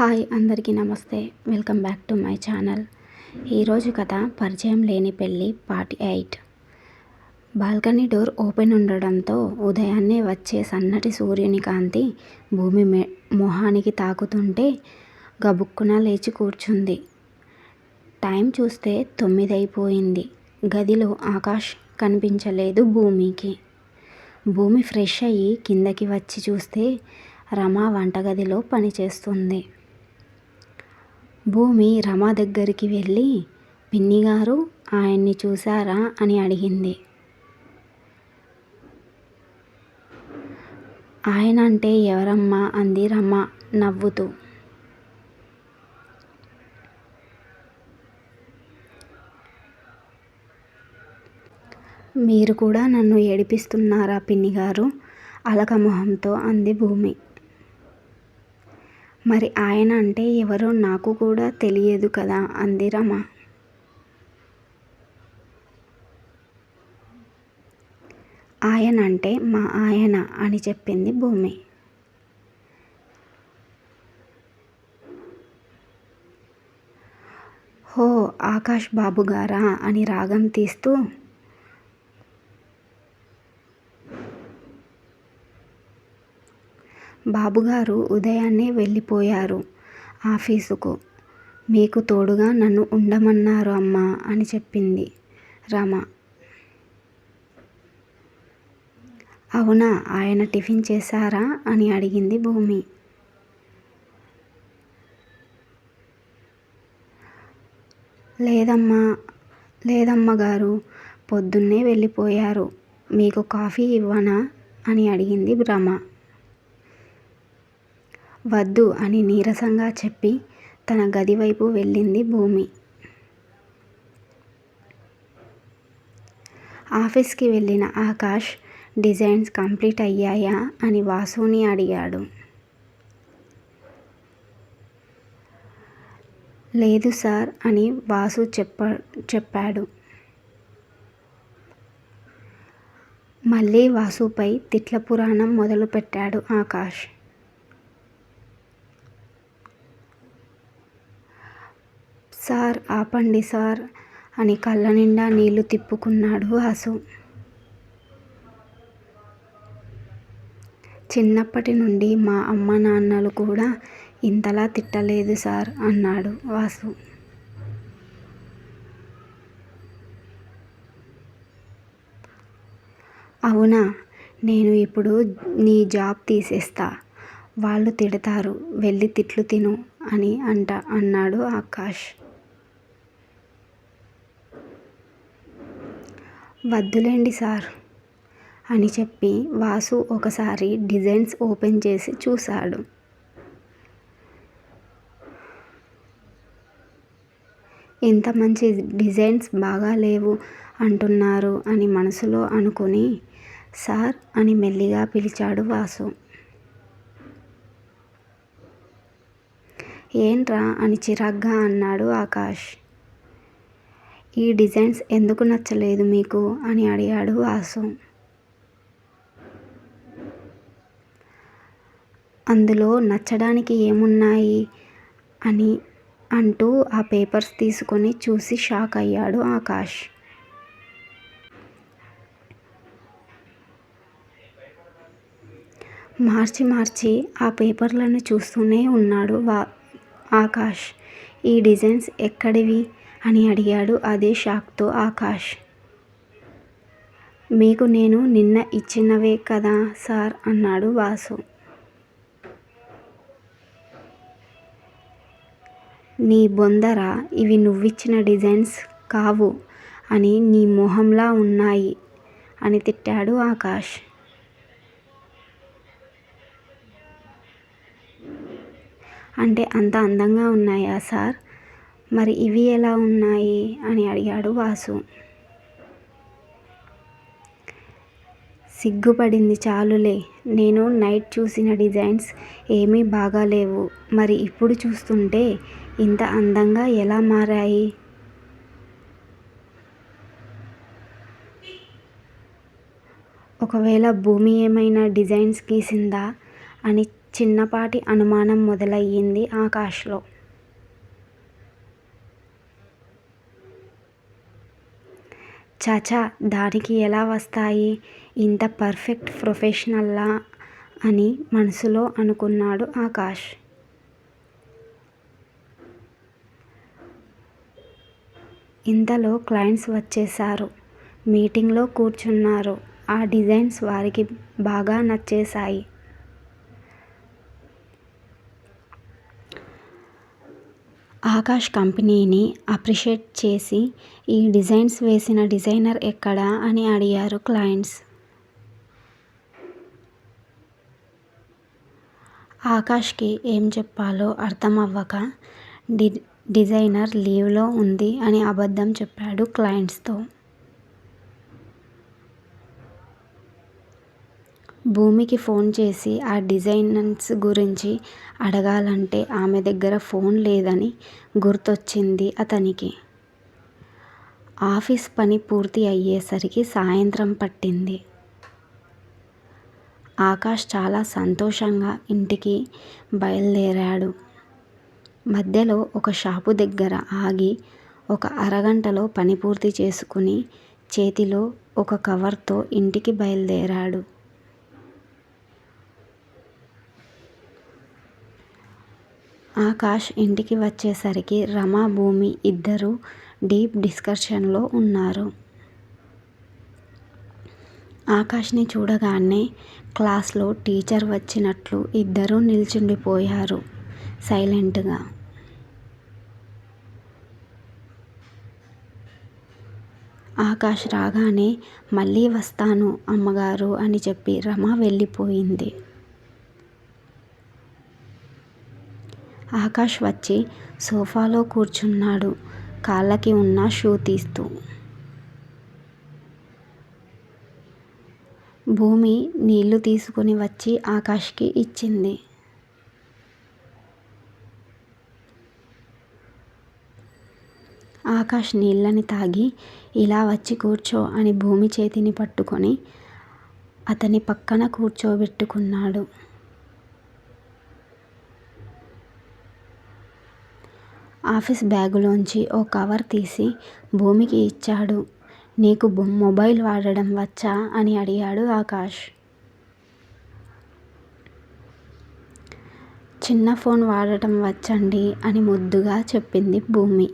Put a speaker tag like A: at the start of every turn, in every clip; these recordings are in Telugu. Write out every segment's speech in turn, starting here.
A: హాయ్ అందరికీ నమస్తే. Welcome back to my channel. ఈరోజు కథ పరిచయం లేని పెళ్ళి part eight. Balcony door open ఉండడంతో ఉదయాన్నే వచ్చే సన్నటి సూర్యుని కాంతి భూమి మొహానికి తాకుతుంటే గబుక్కున లేచి కూర్చుంది. టైం చూస్తే తొమ్మిది అయిపోయింది గదిలో ఆకాష్ కనిపించలేదు భూమికి. భూమి ఫ్రెష్ అయ్యి కిందకి వచ్చి చూస్తే రమ వంటగదిలో పనిచేస్తుంది. భూమి రమ దగ్గరికి వెళ్ళి పిన్నిగారు ఆయన్ని చూశారా? అని అడిగింది. ఆయన అంటే ఎవరమ్మా? అంది రమ నవ్వుతూ. మీరు కూడా నన్ను ఏడిపిస్తున్నారా పిన్నిగారు? అలక మొహంతో అంది భూమి. మరి ఆయన అంటే ఎవరో నాకు కూడా తెలియదు కదా అంది రమ. ఆయన అంటే మా ఆయన అని చెప్పింది భూమి. హో ఆకాష్ బాబు గారా అని రాగం తీస్తూ బాబుగారు ఉదయాన్నే వెళ్ళిపోయారు ఆఫీసుకు. మీకు తోడుగా నన్ను ఉండమన్నారు అమ్మా అని చెప్పింది రమ. అవునా ఆయన టిఫిన్ చేశారా? అని అడిగింది భూమి. లేదమ్మా లేదమ్మ గారు పొద్దున్నే వెళ్ళిపోయారు. మీకు కాఫీ ఇవ్వనా? అని అడిగింది రమ. వద్దు అని నీరసంగా చెప్పి తన గది వైపు వెళ్ళింది భూమి. ఆఫీస్కి వెళ్ళిన ఆకాష్ డిజైన్స్ కంప్లీట్ అయ్యాయా అని వాసుని అడిగాడు. లేదు సార్ అని వాసు చెప్ప చెప్పాడు. మళ్ళీ వాసుపై తిట్ల పురాణం మొదలుపెట్టాడు ఆకాష్. సార్ ఆపండి సార్ అని కళ్ళ నిండా నీళ్ళు తిప్పుకున్నాడు వాసు చిన్నప్పటి నుండి మా అమ్మ నాన్నలు కూడా ఇంతలా తిట్టలేదు సార్ అన్నాడు వాసు. అవునా నేను ఇప్పుడు నీ జాబ్ తీసేస్తా. వాళ్ళు తిడతారు వెళ్ళి తిట్లు తిను అని అంట అన్నాడు ఆకాష్. వద్దులేండి సార్ అని చెప్పి వాసు ఒకసారి డిజైన్స్ ఓపెన్ చేసి చూశాడు. ఇంత మంచి డిజైన్స్ బాగా లేవు అంటున్నారు అని మనసులో అనుకుని సార్ అని మెల్లిగా పిలిచాడు వాసు. ఏంట్రా అని చిరాగ్గా అన్నాడు ఆకాష్. ఈ డిజైన్స్ ఎందుకు నచ్చలేదు మీకు? అని అడిగాడు వాసు. అందులో నచ్చడానికి ఏమున్నాయి? అని అంటూ ఆ పేపర్స్ తీసుకొని చూసి షాక్ అయ్యాడు ఆకాష్. మార్చి మార్చి ఆ పేపర్లను చూస్తూనే ఉన్నాడు వా ఆకాష్. ఈ డిజైన్స్ ఎక్కడివి? అని అడిగాడు అదే షాక్తో ఆకాష్. మీకు నేను నిన్న ఇచ్చినవే కదా సార్ అన్నాడు వాసు. నీ బొందర ఇవి నువ్విచ్చిన డిజైన్స్ కావు అని నీ మొహంలా ఉన్నాయి అని తిట్టాడు ఆకాష్. అంటే అంత అందంగా ఉన్నాయా సార్? మరి ఇవి ఎలా ఉన్నాయి? అని అడిగాడు వాసు. సిగ్గుపడింది చాలులే. నేను నైట్ చూసిన డిజైన్స్ ఏమీ బాగాలేవు. మరి ఇప్పుడు చూస్తుంటే ఇంత అందంగా ఎలా మారాయి? ఒకవేళ భూమి ఏమైనా డిజైన్స్ గీసిందా? అని చిన్నపాటి అనుమానం మొదలయ్యింది ఆకాష్లో. చాచా దానికి ఎలా వస్తాయి? ఇంత పర్ఫెక్ట్ ప్రొఫెషనల్లా అని మనసులో అనుకున్నాడు ఆకాష్. ఇంతలో క్లయింట్స్ వచ్చేశారు. మీటింగ్లో కూర్చున్నారు. ఆ డిజైన్స్ వారికి బాగా నచ్చేశాయి. ఆకాష్ కంపెనీని అప్రిషియేట్ చేసి ఈ డిజైన్స్ వేసిన డిజైనర్ ఎక్కడా అని అడిగారు క్లయింట్స్. ఆకాష్కి ఏం చెప్పాలో అర్థం అవ్వక డి డిజైనర్ లీవ్లో ఉంది అని అబద్ధం చెప్పాడు క్లయింట్స్తో. భూమికి ఫోన్ చేసి ఆ డిజైన్స్ గురించి అడగాలంటే ఆమె దగ్గర ఫోన్ లేదని గుర్తొచ్చింది అతనికి. ఆఫీస్ పని పూర్తి అయ్యేసరికి సాయంత్రం పట్టింది. ఆకాష్ చాలా సంతోషంగా ఇంటికి బయలుదేరాడు. మధ్యలో ఒక షాపు దగ్గర ఆగి ఒక అరగంటలో పని పూర్తి చేసుకుని చేతిలో ఒక కవర్తో ఇంటికి బయలుదేరాడు. ఆకాష్ ఇంటికి వచ్చేసరికి రమ భూమి ఇద్దరూ డీప్ డిస్కషన్లో ఉన్నారు. ఆకాష్ని చూడగానే క్లాస్లో టీచర్ వచ్చినట్లు ఇద్దరూ నిల్చుండిపోయారు సైలెంట్గా. ఆకాష్ రాగానే మళ్ళీ వస్తాను అమ్మగారు అని చెప్పి రమ వెళ్ళిపోయింది. ఆకాష్ వచ్చి సోఫాలో కూర్చున్నాడు. కాళ్ళకి ఉన్న షూ తీస్తూ. భూమి నీళ్ళు తీసుకుని వచ్చి ఆకాష్కి ఇచ్చింది. ఆకాష్ నీళ్ళని తాగి ఇలా వచ్చి కూర్చో అని భూమి చేతిని పట్టుకొని అతని పక్కన కూర్చోబెట్టుకున్నాడు. ఆఫీస్ బ్యాగులోంచి ఓ కవర్ తీసి భూమికి ఇచ్చాడు. నీకు మొబైల్ వాడడం వచ్చా? అని అడిగాడు ఆకాష్. చిన్న ఫోన్ వాడటం వచ్చండి అని ముద్దుగా చెప్పింది భూమి.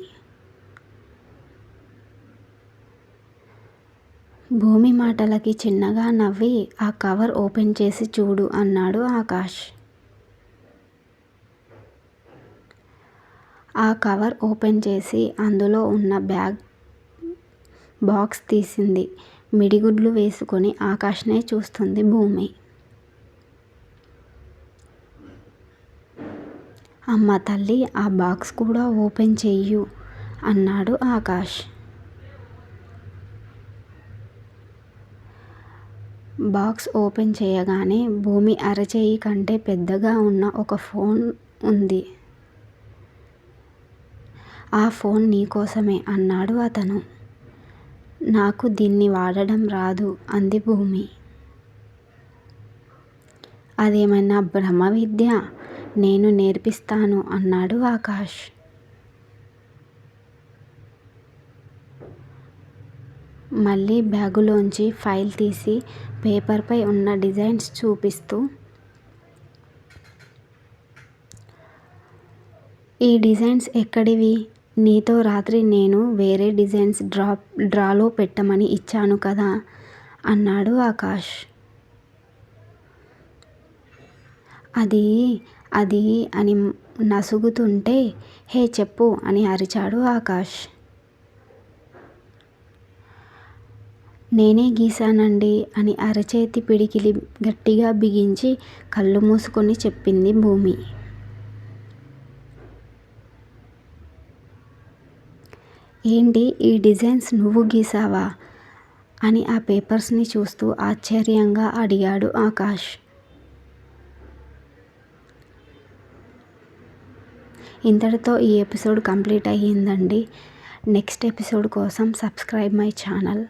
A: భూమి మాటలకి చిన్నగా నవ్వి ఆ కవర్ ఓపెన్ చేసి చూడు అన్నాడు ఆకాష్. ఆ కవర్ ఓపెన్ చేసి అందులో ఉన్న బ్యాగ్ బాక్స్ తీసింది. మిడిగుడ్లు వేసుకొని ఆకాష్నే చూస్తుంది భూమి. అమ్మ తల్లి ఆ బాక్స్ కూడా ఓపెన్ చెయ్యు అన్నాడు ఆకాష్. బాక్స్ ఓపెన్ చేయగానే భూమి అరచేయి కంటే పెద్దగా ఉన్న ఒక ఫోన్ ఉంది. ఆ ఫోన్ నీకోసమే అన్నాడు అతను. నాకు దీన్ని వాడడం రాదు అంది భూమి. అదేమైనా బ్రహ్మ విద్య? నేను నేర్పిస్తాను అన్నాడు ఆకాష్. మళ్ళీ బ్యాగులోంచి ఫైల్ తీసి పేపర్పై ఉన్న డిజైన్స్ చూపిస్తూ ఈ డిజైన్స్ ఎక్కడివి? నీతో రాత్రి నేను వేరే డిజైన్స్ డ్రా డ్రాలో పెట్టమని ఇచ్చాను కదా అన్నాడు ఆకాష్. అది అది అని నసుగుతుంటే హే చెప్పు అని అరిచాడు ఆకాష్. నేనే గీశానండి అని అరచేతి పిడికిలి గట్టిగా బిగించి కళ్ళు మూసుకొని చెప్పింది భూమి. ఏంటి ఈ డిజైన్స్ నువ్వు గీసావా? అని ఆ పేపర్స్ని చూస్తూ ఆశ్చర్యంగా అడిగాడు ఆకాష్. ఇంతటితో ఈ ఎపిసోడ్ కంప్లీట్ అయ్యిందండి. నెక్స్ట్ ఎపిసోడ్ కోసం సబ్స్క్రైబ్ మై ఛానల్.